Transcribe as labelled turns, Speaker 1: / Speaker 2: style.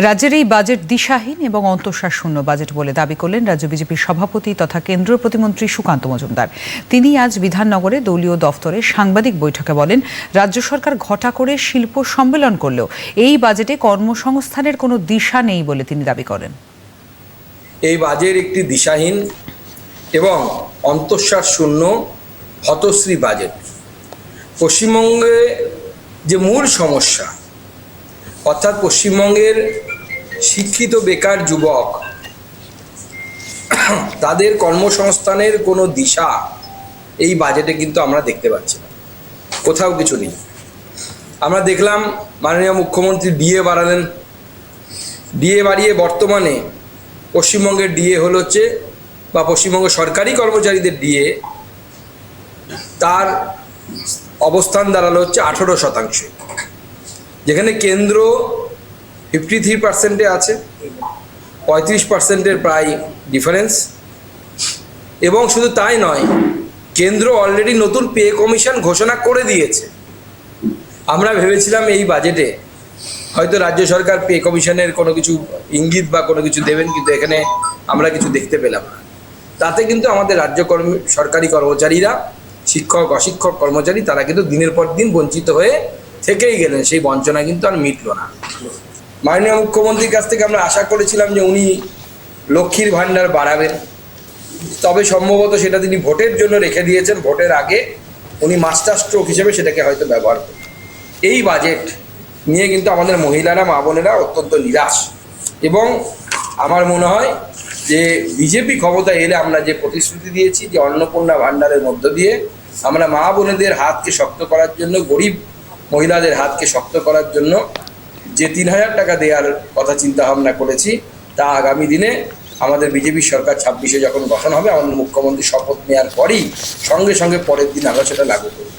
Speaker 1: রাজ্যের এই বাজেট দিশাহীন এবং অন্তঃসার শূন্য বাজেট বলে দাবি করলেন রাজ্য বিজেপির সভাপতি তথা কেন্দ্রীয় প্রতিমন্ত্রী সুকান্ত মজুমদার। তিনি আজ বিধাননগরে দলীয় দফতরে সাংবাদিক বৈঠকে বলেন, রাজ্য সরকার ঘটা করে শিল্প সম্মেলন করলেও এই বাজেটে কর্মসংস্থানের কোনো দিশা নেই বলে তিনি দাবি করেন।
Speaker 2: এই বাজেট একটি দিশাহীন এবং অন্তঃসার শূন্য হতশ্রী বাজেট। পশ্চিমবঙ্গে যে মূল সমস্যা অর্থাৎ পশ্চিমবঙ্গের শিক্ষিত বেকার যুবক, তাদের কর্মসংস্থানের কোনো দিশা এই বাজেটে কিন্তু আমরা দেখতে পাচ্ছি না। কোথাও কিছু নেই। আমরা দেখলাম মাননীয় মুখ্যমন্ত্রী ডিএ বাড়ালেন। ডিএ বাড়িয়ে বর্তমানে পশ্চিমবঙ্গের ডিএ হলো হচ্ছে বা পশ্চিমবঙ্গ সরকারি কর্মচারীদের ডিএ তার অবস্থান দাঁড়াল হচ্ছে আঠেরো শতাংশ। যেখানে কেন্দ্র ফিফটি থ্রি পার্সেন্টে আছে, পঁয়ত্রিশ পার্সেন্টের প্রায় ডিফারেন্স এবং শুধু তাই নয়, কেন্দ্র অলরেডি নতুন পে কমিশন ঘোষণা করে দিয়েছে। আমরা ভেবেছিলাম এই বাজেটে হয়তো রাজ্য সরকার পে কমিশনের কোনো কিছু ইঙ্গিত বা কোনো কিছু দেবেন, কিন্তু এখানে আমরা কিছু দেখতে পেলাম না। তাতে কিন্তু আমাদের রাজ্য কর্মী, সরকারি কর্মচারীরা, শিক্ষক, অশিক্ষক কর্মচারী, তারা কিন্তু দিনের পর দিন বঞ্চিত হয়ে থেকেই গেলেন, সেই বঞ্চনা কিন্তু আর মিটল না। মাননীয় মুখ্যমন্ত্রীর কাছ থেকে আমরা আশা করেছিলাম যে উনি লক্ষ্মীর ভাণ্ডার বাড়াবেন। তবে সম্ভবত সেটা তিনি ভোটের জন্য রেখে দিয়েছেন, ভোটের আগে উনি মাস্টার স্ট্রোক হিসেবে সেটাকে হয়তো ব্যবহার করবেন। এই বাজেট নিয়ে কিন্তু আমাদের মহিলারা, মা বোনেরা অত্যন্ত নিরাশ। এবং আমার মনে হয় যে বিজেপি ক্ষমতা এলে আমরা যে প্রতিশ্রুতি দিয়েছি যে অন্নপূর্ণা ভাণ্ডারের মধ্য দিয়ে আমরা মা বোনেদের হাতকে শক্ত করার জন্য গরিব মহিলাদের হাতকে শক্ত করার জন্য যে তিন হাজার টাকা দেওয়ার কথা চিন্তা ভাবনা করেছি, তা আগামী দিনে আমাদের বিজেপি সরকার ছাব্বিশে যখন গঠন হবে, আমাদের মুখ্যমন্ত্রী শপথ নেওয়ার পরই সঙ্গে সঙ্গে পরের দিন আমরা সেটা লাগু করব।